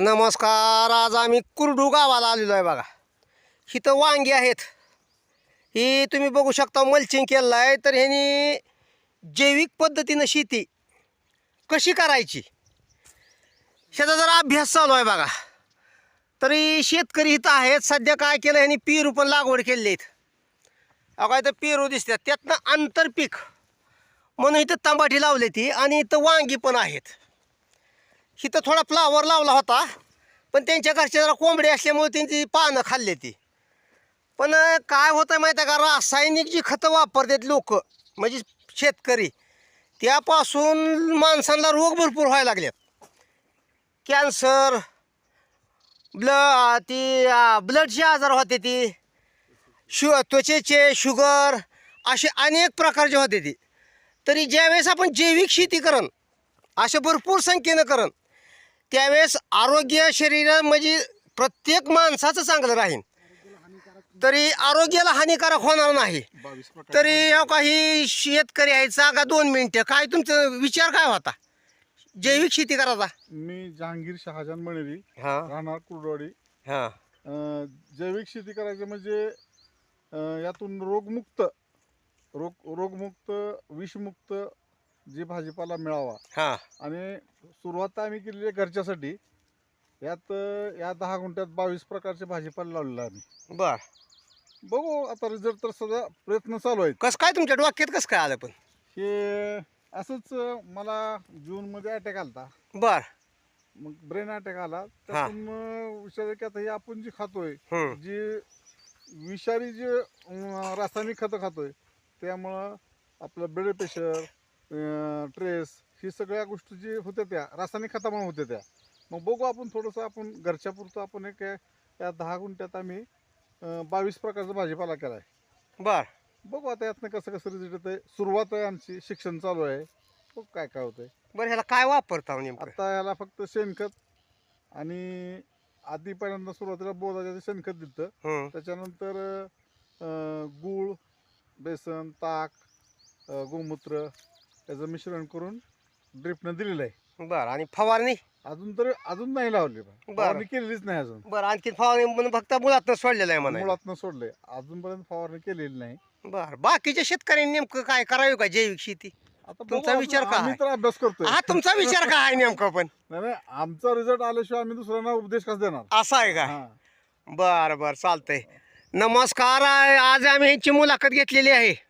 नमस्कार आज आम्ही कुरडू गावाला आलेलो आहे बघा. इथं वांगी आहेत. ही तुम्ही बघू शकता मल्चिंग केलं आहे. तर ह्यानी जैविक पद्धतीनं शेती कशी करायची? ह्याचा जरा अभ्यास चालू आहे बघा. तरी शेतकरी इथं आहेत. सध्या काय केलं ह्यानी पेरू पण लागवड केलेली आहेत. अहो काय तर पेरू दिसतात. त्यातनं आंतरपीक म्हणून इथं तंबाटी लावली ती आणि इथं वांगी पण आहेत. इथं थोडा फ्लावर लावला होता पण त्यांच्या घरचे जरा कोंबडी असल्यामुळे त्यांची पानं खाल्ली ती. पण काय होतं माहिती आहे का रासायनिक जी खतं वापरतात लोक म्हणजे शेतकरी त्यापासून माणसांना रोग भरपूर व्हायला लागलेत. कॅन्सर ब्ल ती ब्लडचे आजार होते ती शु त्वचेचे शुगर असे अनेक प्रकारचे होते ती. तरी ज्यावेळेस आपण जैविक शेती करण अशा भरपूर संख्येनं करण त्यावेळेस आरोग्य शरीर म्हणजे प्रत्येक माणसाचं चांगलं राहील तरी आरोग्याला हानिकारक होणार नाही. तरी हो काही शेतकरी आहेत सांगा दोन मिनटं. काय तुमचं विचार काय होता? जैविक शेती करायचा. मी जहांगीर शहाजान मणेरी हां. राहणार कुर्डवाडी. हां. जैविक शेती करायचं म्हणजे यातून रोगमुक्त रोग रोगमुक्त विषमुक्त जे भाजीपाला मिळावा. हां. आणि सुरुवात आम्ही केलेली आहे घरच्यासाठी. यात या दहा गुंठ्यात बावीस प्रकारचे भाजीपाला लावलेला आम्ही. बर. बघू आता रिझल्ट तर सध्या प्रयत्न चालू आहेत. कसं काय तुमच्या डोक्यात कसं काय आलं पण? हे असंच मला जूनमध्ये अटॅक आलता. बर. मग ब्रेन अटॅक आला. त्यातून मग विचार की आता हे आपण जे खातोय हम्म. जे विषारी जे अं, रासायनिक खतं खातोय त्यामुळं आपलं ब्लड प्रेशर ट्रेस ही सगळ्या गोष्टी जे होत्या त्या रासायनिक खतामुळे होत्या त्या. मग बघू आपण थोडंसं आपण घरच्या पुरतं आपण एक या दहा गुंठ्यात आम्ही बावीस प्रकारचा भाजीपाला केला आहे बर. बघू आता यातनं कसं कसं रिझल्ट येत आहे सुरुवात आहे आमची शिक्षण चालू आहे. बघ काय काय होतंय. बरं ह्याला काय वापरता आता याला फक्त शेणखत आणि आधी पहिल्यांदा सुरुवातीला बोधाच्या शेणखत दिलं. त्याच्यानंतर गूळ बेसन ताक गोमूत्र त्याचं मिश्रण करून ड्रिपनं दिलेलं आहे. बरं आणि फवारणी? अजून तर अजून नाही लावली बा. बरं. फवारणी केलेलीच नाही अजून. बरं आणखी फवारणी म्हणून फक्त मुळातनं सोडलेलं आहे म्हणा मुळातनं सोडलंय. अजूनपर्यंत फवारणी केलेली नाही. बरं बाकीच्या शेतकऱ्यांनी नेमकं काय करावी का जैविक शेती? आता बघू तुमचा आपण- विचार काय आम्ही? तर अभ्यास करतोय. हा तुमचा विचार काय आहे नेमकं पण? नाही नाही, आमचा रिझल्ट आल्याशिवाय आम्ही दुसऱ्यांना उपदेश कसा देणार? असा आहे का? हा. बरं बरं चालतंय. नमस्कार आ- आज आम्ही ह्यांची मुलाखत घेतलेली आहे.